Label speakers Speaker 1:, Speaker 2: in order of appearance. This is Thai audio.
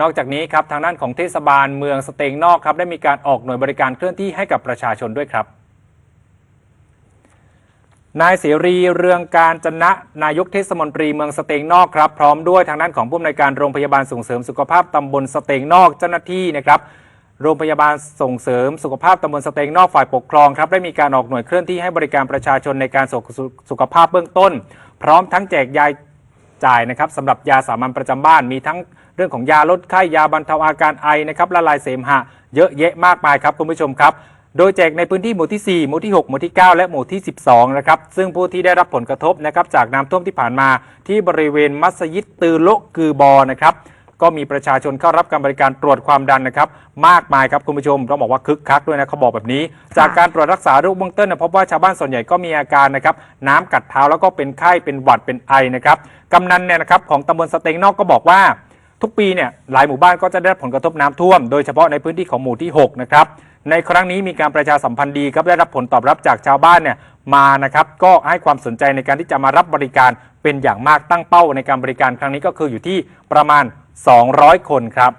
Speaker 1: นอกจากนี้ครับทางด้านของเทศบาลเมืองสเตงนอกครับได้มีการออกหน่วยบริการเคลื่อนที่ให้กับประชาชนด้วยครับนายเสรีเรืองการจนะนายกเทศมนตรีเมืองสเตงนอกครับพร้อมด้วยทางด้านของผู้อำนวยการโรงพยาบาลส่งเสริมสุขภาพตำบลสเตงนอกเจ้าหน้าที่นะครับโรงพยาบาลส่งเสริมสุขภาพตำบลสเตงนอกฝ่ายปกครองครับได้มีการออกหน่วยเคลื่อนที่ให้บริการประชาชนในการสุขภาพเบื้องต้น พร้อมทั้งแจกยา จ่ายนะครับสำหรับยาสามัญประจำบ้านมีทั้งเรื่องของยาลดไข้ยาบรรเทาอาการไอนะครับละลายเสมหะเยอะแยะมากมายครับคุณผู้ชมครับ โดยแจกในพื้นที่หมู่ที่ 4 หมู่ที่ 6 หมู่ที่ 9 และหมู่ที่ 12 นะครับ ซึ่งผู้ที่ได้รับผลกระทบนะครับจากน้ำท่วมที่ผ่านมาที่บริเวณมัสยิดตือโลกือบอนะครับ ก็มีประชาชนเข้ารับการบริการตรวจความดันนะครับ มากมายครับคุณผู้ชมต้องบอกว่าคึกคักด้วยนะเขาบอกแบบนี้ จากการตรวจรักษาโรคเบื้องต้นนะพบว่าชาวบ้านส่วนใหญ่ก็มีอาการนะครับน้ำกัดเท้าแล้วก็เป็นไข้เป็นหวัดเป็นไอนะครับกำนันเนี่ยนะครับของตำบลสเตงนอกก็บอกว่า ทุกปีเนี่ยหลายหมู่บ้านก็จะได้รับผลกระทบน้ำท่วม โดยเฉพาะในพื้นที่ของหมู่ที่6นะครับในครั้งนี้มีการประชาสัมพันธ์ดีครับได้รับผลตอบรับจากชาวบ้านเนี่ยมานะครับก็ให้ความสนใจในการที่จะมารับบริการเป็นอย่างมากตั้งเป้าในการบริการครั้งนี้ก็คืออยู่ที่ประมาณ 200 คนครับ